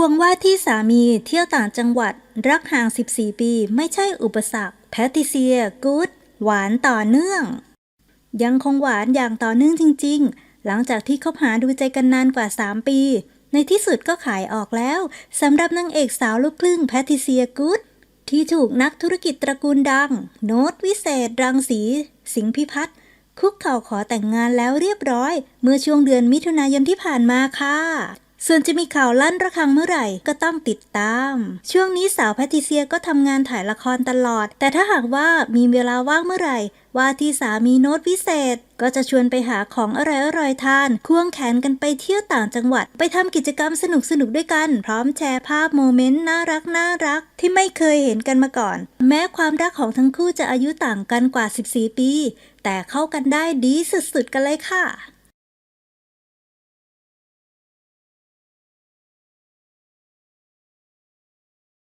วงว่าที่สามีเที่ยวต่างจังหวัดรักห่าง 14 ปี ไม่ใช่อุปสรรคแพทริเซียกูดหวานต่อเนื่อง ยังคงหวานอย่างต่อเนื่องจริง ๆ หลังจากที่คบหาดูใจกันนานกว่า 3 ปี ในที่สุดก็ขายออกแล้วสำหรับนางเอกสาวลูกครึ่งแพทริเซียกูดที่ถูกนักธุรกิจตระกูลดัง โน้ตวิเศษ รังสี สิงห์พิพัฒน์คุกเข่าขอแต่งงานแล้วเรียบร้อย เมื่อช่วงเดือนมิถุนายนที่ผ่านมาค่ะ ส่วนจะมีข่าวลั่นระฆังเมื่อไหร่ก็ต้องติดตาม ช่วงนี้สาวแพทิเซียก็ทำงานถ่ายละครตลอด แต่ถ้าหากว่ามีเวลาว่างเมื่อไหร่ ว่าที่สามีโน้ตวิเศษ ก็จะชวนไปหาของอร่อยๆทาน ควงแขนกันไปเที่ยวต่างจังหวัด ไปทำกิจกรรมสนุกๆด้วยกัน พร้อมแชร์ภาพโมเมนต์น่ารักน่ารัก ที่ไม่เคยเห็นกันมาก่อน แม้ความรักของทั้งคู่จะอายุต่างกันกว่า 14 ปี แต่เข้ากันได้ดีสุดๆกันเลยค่ะ